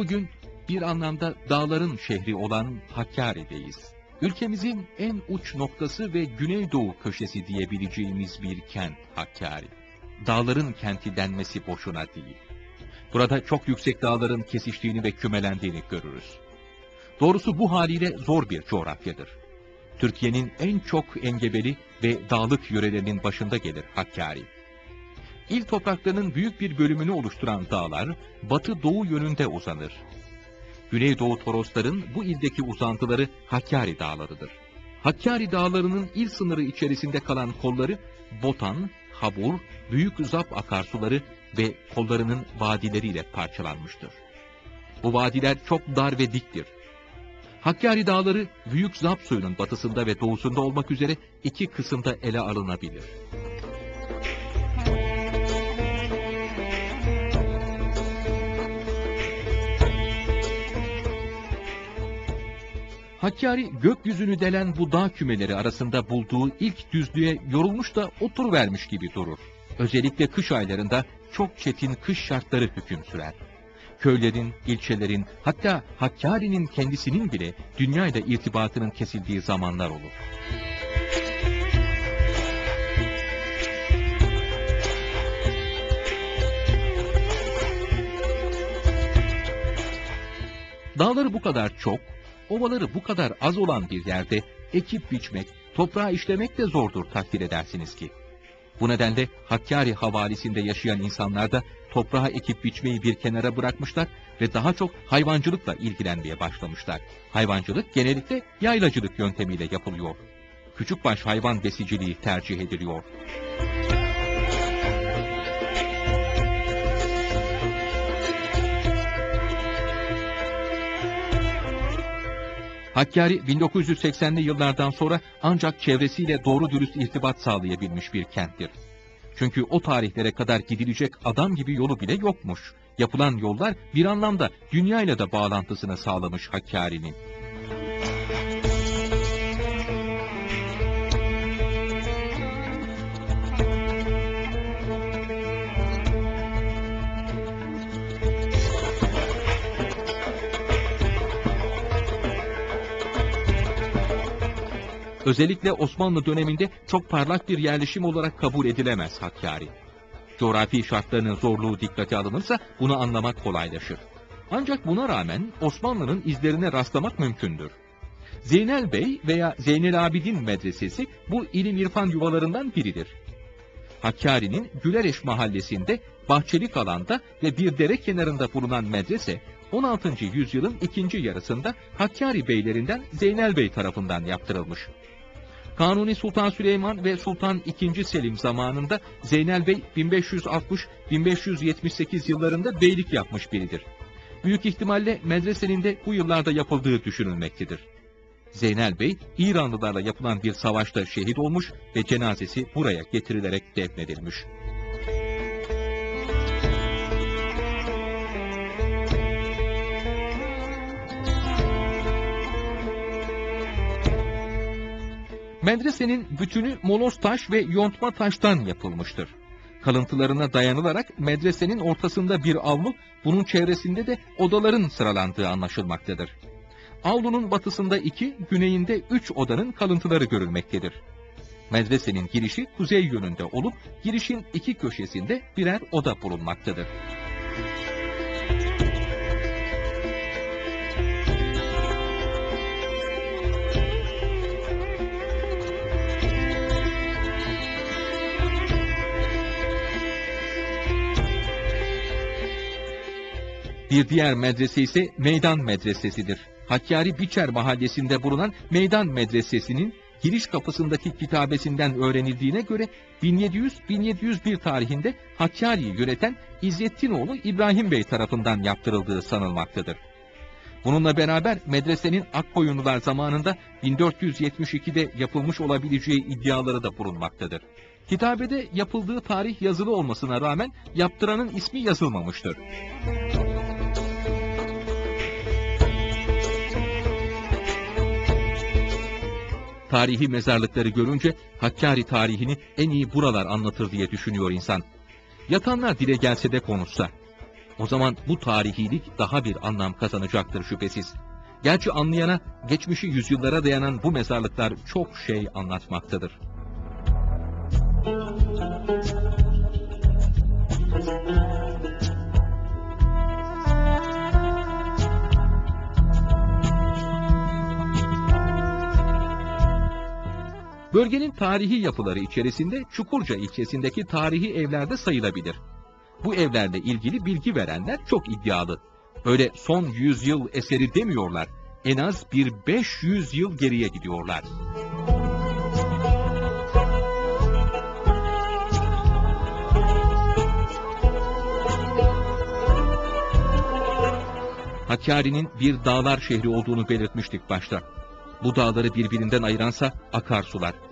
Bugün bir anlamda dağların şehri olan Hakkari'deyiz. Ülkemizin en uç noktası ve güneydoğu köşesi diyebileceğimiz bir kent Hakkari. Dağların kenti denmesi boşuna değil. Burada çok yüksek dağların kesiştiğini ve kümelendiğini görürüz. Doğrusu bu haliyle zor bir coğrafyadır. Türkiye'nin en çok engebeli ve dağlık yörelerinin başında gelir Hakkari. İl topraklarının büyük bir bölümünü oluşturan dağlar, batı-doğu yönünde uzanır. Güneydoğu Torosların bu ildeki uzantıları Hakkari Dağları'dır. Hakkari Dağları'nın il sınırı içerisinde kalan kolları, Botan, Habur, Büyük Zap akarsuları ve kollarının vadileriyle parçalanmıştır. Bu vadiler çok dar ve diktir. Hakkari Dağları, Büyük Zap suyunun batısında ve doğusunda olmak üzere iki kısımda ele alınabilir. Hakkari gökyüzünü delen bu dağ kümeleri arasında bulduğu ilk düzlüğe yorulmuş da oturuvermiş gibi durur. Özellikle kış aylarında çok çetin kış şartları hüküm sürer. Köylerin, ilçelerin, hatta Hakkari'nin kendisinin bile dünyayla irtibatının kesildiği zamanlar olur. Dağları bu kadar çok, ovaları bu kadar az olan bir yerde ekip biçmek, toprağı işlemek de zordur takdir edersiniz ki. Bu nedenle Hakkari havalisinde yaşayan insanlar da toprağa ekip biçmeyi bir kenara bırakmışlar ve daha çok hayvancılıkla ilgilenmeye başlamışlar. Hayvancılık genellikle yaylacılık yöntemiyle yapılıyor. Küçükbaş hayvan besiciliği tercih ediliyor. Hakkari 1980'li yıllardan sonra ancak çevresiyle doğru dürüst irtibat sağlayabilmiş bir kenttir. Çünkü o tarihlere kadar gidilecek adam gibi yolu bile yokmuş. Yapılan yollar bir anlamda dünyayla da bağlantısını sağlamış Hakkari'nin. Özellikle Osmanlı döneminde çok parlak bir yerleşim olarak kabul edilemez Hakkari. Coğrafi şartlarının zorluğu dikkate alınırsa bunu anlamak kolaylaşır. Ancak buna rağmen Osmanlı'nın izlerine rastlamak mümkündür. Zeynel Bey veya Zeynel Abidin Medresesi bu ilim irfan yuvalarından biridir. Hakkari'nin Gülereş mahallesinde bahçelik alanda ve bir dere kenarında bulunan medrese 16. yüzyılın ikinci yarısında Hakkari beylerinden Zeynel Bey tarafından yaptırılmış. Kanuni Sultan Süleyman ve Sultan II. Selim zamanında Zeynel Bey 1560-1578 yıllarında beylik yapmış biridir. Büyük ihtimalle medresenin de bu yıllarda yapıldığı düşünülmektedir. Zeynel Bey, İranlılarla yapılan bir savaşta şehit olmuş ve cenazesi buraya getirilerek defnedilmiş. Medresenin bütünü moloz taş ve yontma taştan yapılmıştır. Kalıntılarına dayanılarak medresenin ortasında bir avlu, bunun çevresinde de odaların sıralandığı anlaşılmaktadır. Avlunun batısında iki, güneyinde üç odanın kalıntıları görülmektedir. Medresenin girişi kuzey yönünde olup, girişin iki köşesinde birer oda bulunmaktadır. Bir diğer medrese ise Meydan Medresesi'dir. Hakkari Biçer mahallesinde bulunan Meydan Medresesi'nin giriş kapısındaki kitabesinden öğrenildiğine göre 1700-1701 tarihinde Hakkari'yi yöneten İzzettinoğlu İbrahim Bey tarafından yaptırıldığı sanılmaktadır. Bununla beraber medresenin Akkoyunlular zamanında 1472'de yapılmış olabileceği iddiaları da bulunmaktadır. Kitabede yapıldığı tarih yazılı olmasına rağmen yaptıranın ismi yazılmamıştır. Tarihi mezarlıkları görünce Hakkari tarihini en iyi buralar anlatır diye düşünüyor insan. Yatanlar dile gelse de konuşsa. O zaman bu tarihilik daha bir anlam kazanacaktır şüphesiz. Gerçi anlayana geçmişi yüzyıllara dayanan bu mezarlıklar çok şey anlatmaktadır. Bölgenin tarihi yapıları içerisinde Çukurca ilçesindeki tarihi evlerde sayılabilir. Bu evlerle ilgili bilgi verenler çok iddialı. Öyle son yüzyıl eseri demiyorlar. En az bir 500 yıl geriye gidiyorlar. Hakkari'nin bir dağlar şehri olduğunu belirtmiştik başta. Bu dağları birbirinden ayıransa akarsular.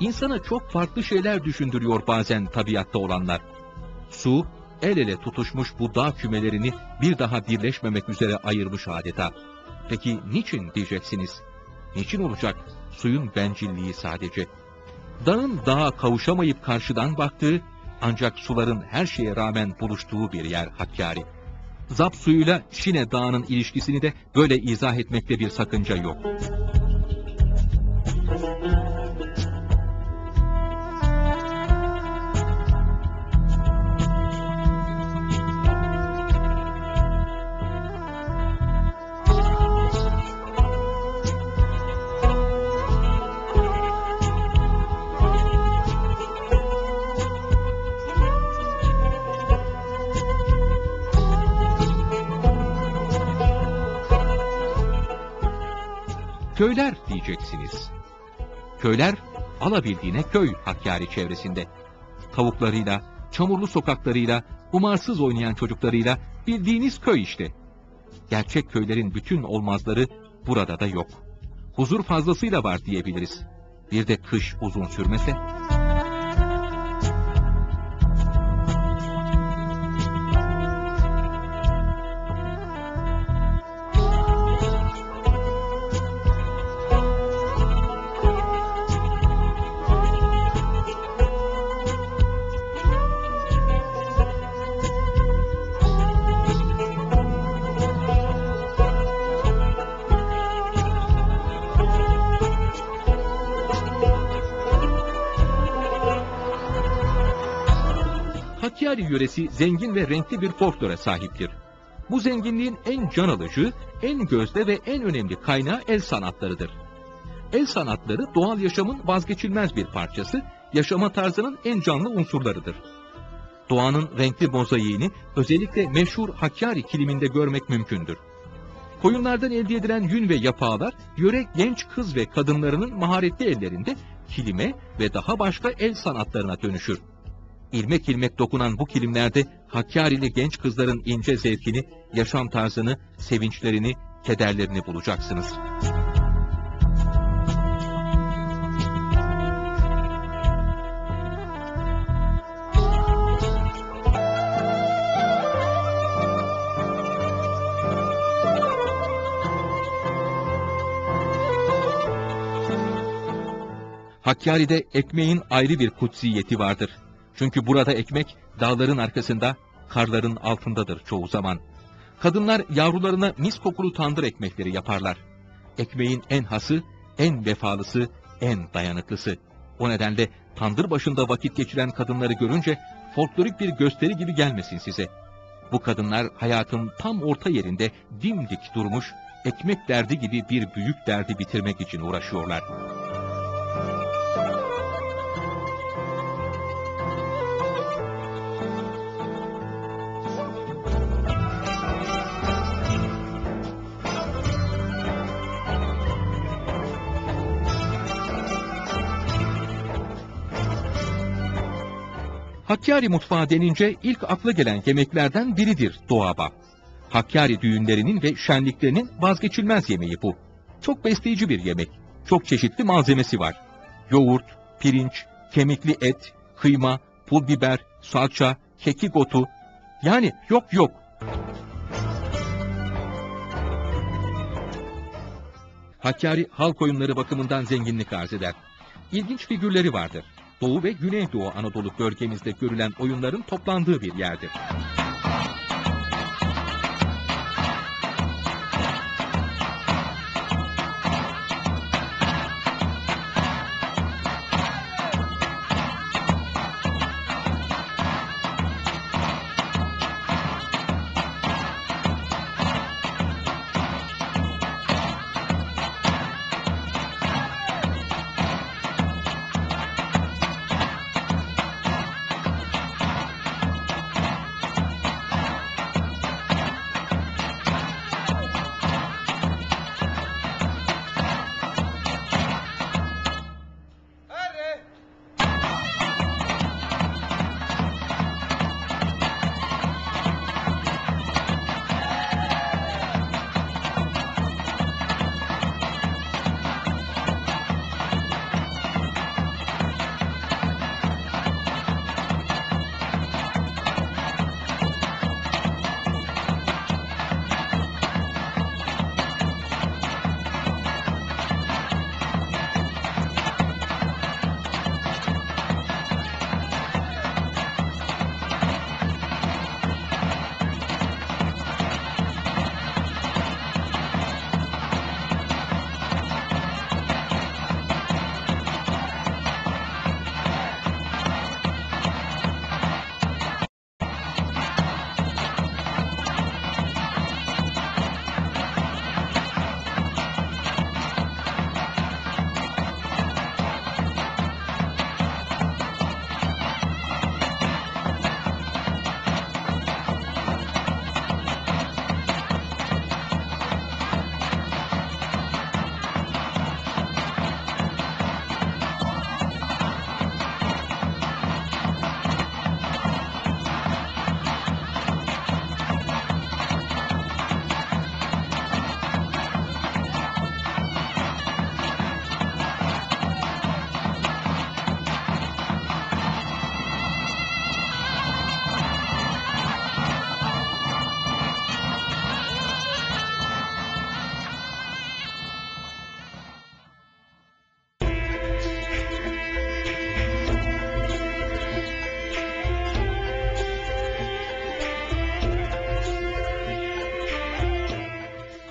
İnsana çok farklı şeyler düşündürüyor bazen tabiatta olanlar. Su, el ele tutuşmuş bu dağ kümelerini bir daha birleşmemek üzere ayırmış adeta. Peki niçin diyeceksiniz? Niçin olacak suyun bencilliği sadece? Dağın dağa kavuşamayıp karşıdan baktığı, ancak suların her şeye rağmen buluştuğu bir yer Hakkari. Zap suyuyla Şine Dağı'nın ilişkisini de böyle izah etmekte bir sakınca yok. Köyler diyeceksiniz. Köyler alabildiğine köy Hakkari çevresinde. Tavuklarıyla, çamurlu sokaklarıyla, umarsız oynayan çocuklarıyla bildiğiniz köy işte. Gerçek köylerin bütün olmazları burada da yok. Huzur fazlasıyla var diyebiliriz. Bir de kış uzun sürmese. Hakkari yöresi zengin ve renkli bir folklore sahiptir. Bu zenginliğin en can alıcı, en gözde ve en önemli kaynağı el sanatlarıdır. El sanatları doğal yaşamın vazgeçilmez bir parçası, yaşama tarzının en canlı unsurlarıdır. Doğanın renkli mozaiğini özellikle meşhur Hakkari kiliminde görmek mümkündür. Koyunlardan elde edilen yün ve yapağlar, yöre genç kız ve kadınlarının maharetli ellerinde kilime ve daha başka el sanatlarına dönüşür. İlmek ilmek dokunan bu kilimlerde Hakkari'li genç kızların ince zevkini, yaşam tarzını, sevinçlerini, kederlerini bulacaksınız. Hakkari'de ekmeğin ayrı bir kutsiyeti vardır. Çünkü burada ekmek dağların arkasında, karların altındadır çoğu zaman. Kadınlar yavrularına mis kokulu tandır ekmekleri yaparlar. Ekmeğin en hası, en vefalısı, en dayanıklısı. O nedenle tandır başında vakit geçiren kadınları görünce folklorik bir gösteri gibi gelmesin size. Bu kadınlar hayatın tam orta yerinde dimdik durmuş, ekmek derdi gibi bir büyük derdi bitirmek için uğraşıyorlar. Hakkari mutfağı denince ilk akla gelen yemeklerden biridir doğaba. Hakkari düğünlerinin ve şenliklerinin vazgeçilmez yemeği bu. Çok besleyici bir yemek. Çok çeşitli malzemesi var. Yoğurt, pirinç, kemikli et, kıyma, pul biber, salça, kekik otu. Yani yok yok. Hakkari halk oyunları bakımından zenginlik arz eder. İlginç figürleri vardır. Doğu ve Güneydoğu Anadolu bölgemizde görülen oyunların toplandığı bir yerdir.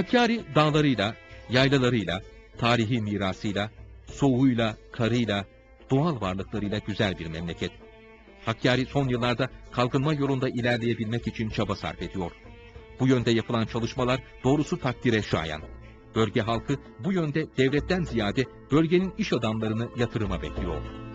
Hakkari dağlarıyla, yaylalarıyla, tarihi mirasıyla, soğuğuyla, karıyla, doğal varlıklarıyla güzel bir memleket. Hakkari son yıllarda kalkınma yolunda ilerleyebilmek için çaba sarf ediyor. Bu yönde yapılan çalışmalar doğrusu takdire şayan. Bölge halkı bu yönde devletten ziyade bölgenin iş adamlarını yatırıma bekliyor.